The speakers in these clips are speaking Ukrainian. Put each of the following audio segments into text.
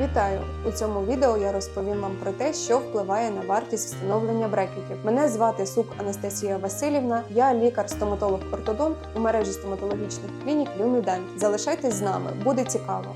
Вітаю! У цьому відео я розповім вам про те, що впливає на вартість встановлення брекетів. Мене звати Сук Анастасія Васильівна, я лікар-стоматолог-ортодонт у мережі стоматологічних клінік Люмідент. Залишайтесь з нами, буде цікаво.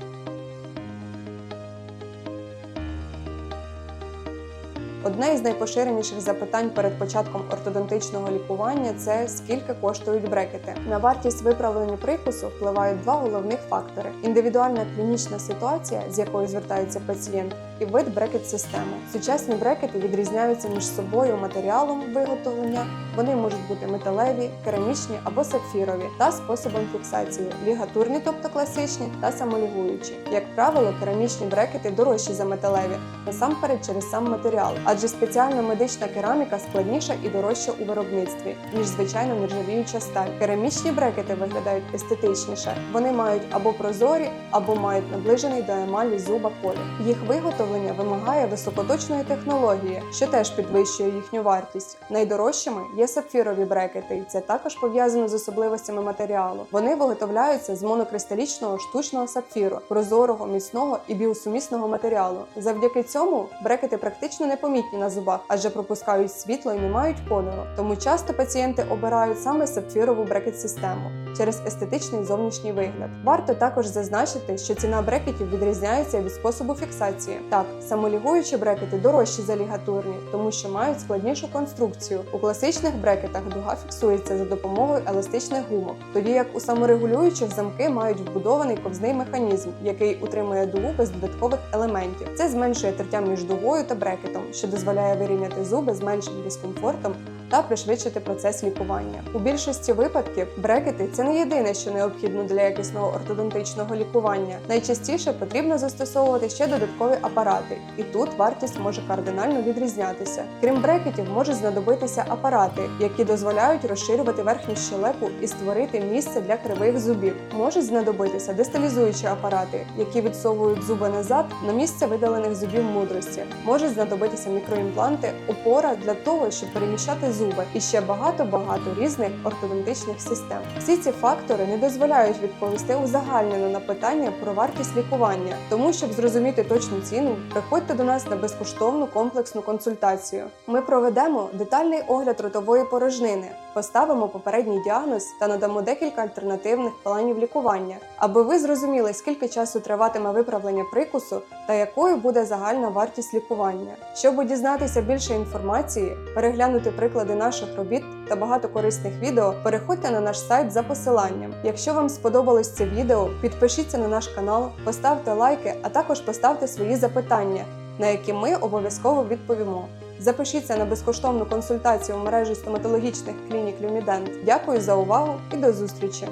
Одне із найпоширеніших запитань перед початком ортодонтичного лікування це скільки коштують брекети. На вартість виправлення прикусу впливають два головних фактори: індивідуальна клінічна ситуація, з якою звертається пацієнт, і вид брекет-системи. Сучасні брекети відрізняються між собою матеріалом виготовлення. Вони можуть бути металеві, керамічні або сапфірові та способом фіксації лігатурні, тобто класичні, та самолігуючі. Як правило, керамічні брекети дорожчі за металеві, насамперед через сам матеріал, адже спеціальна медична кераміка складніша і дорожча у виробництві, ніж звичайна нержавіюча сталь. Керамічні брекети виглядають естетичніше. Вони мають або прозорі, або мають наближений до емалі зуба колір. Їх виготовлення вимагає високоточної технології, що теж підвищує їхню вартість. Найдорожчими є сапфірові брекети, і це також пов'язано з особливостями матеріалу. Вони виготовляються з монокристалічного штучного сапфіру, прозорого, міцного і біосумісного матеріалу. Завдяки цьому брекети практично непомітні на зубах, адже пропускають світло і не мають кольору. Тому часто пацієнти обирають саме сапфірову брекет-систему через естетичний зовнішній вигляд. Варто також зазначити, що ціна брекетів відрізняється від способу фіксації. Так, самолігуючі брекети дорожчі за лігатурні, тому що мають складнішу конструкцію. У класичних брекетах дуга фіксується за допомогою еластичних гумок, тоді як у саморегулюючих замки мають вбудований ковзний механізм, який утримує дугу без додаткових елементів. Це зменшує тертя між дугою та брекетом, що дозволяє вирівняти зуби з меншим дискомфортом та пришвидшити процес лікування. У більшості випадків брекети це не єдине, що необхідно для якісного ортодонтичного лікування. Найчастіше потрібно застосовувати ще додаткові апарати, і тут вартість може кардинально відрізнятися. Крім брекетів, можуть знадобитися апарати, які дозволяють розширювати верхню щелепу і створити місце для кривих зубів. Можуть знадобитися дисталізуючі апарати, які відсовують зуби назад на місце видалених зубів мудрості. Можуть знадобитися мікроімпланти, опора для того, щоб переміщати зуби, і ще багато-багато різних ортодонтичних систем. Всі ці фактори не дозволяють відповісти узагальнено на питання про вартість лікування. Тому, щоб зрозуміти точну ціну, приходьте до нас на безкоштовну комплексну консультацію. Ми проведемо детальний огляд ротової порожнини, поставимо попередній діагноз та надамо декілька альтернативних планів лікування, аби ви зрозуміли, скільки часу триватиме виправлення прикусу та якою буде загальна вартість лікування. Щоб дізнатися більше інформації, переглянути приклади наших робіт та багато корисних відео, переходьте на наш сайт за посиланням. Якщо вам сподобалось це відео, підпишіться на наш канал, поставте лайки, а також поставте свої запитання, на які ми обов'язково відповімо. Запишіться на безкоштовну консультацію в мережі стоматологічних клінік Люмідент. Дякую за увагу і до зустрічі!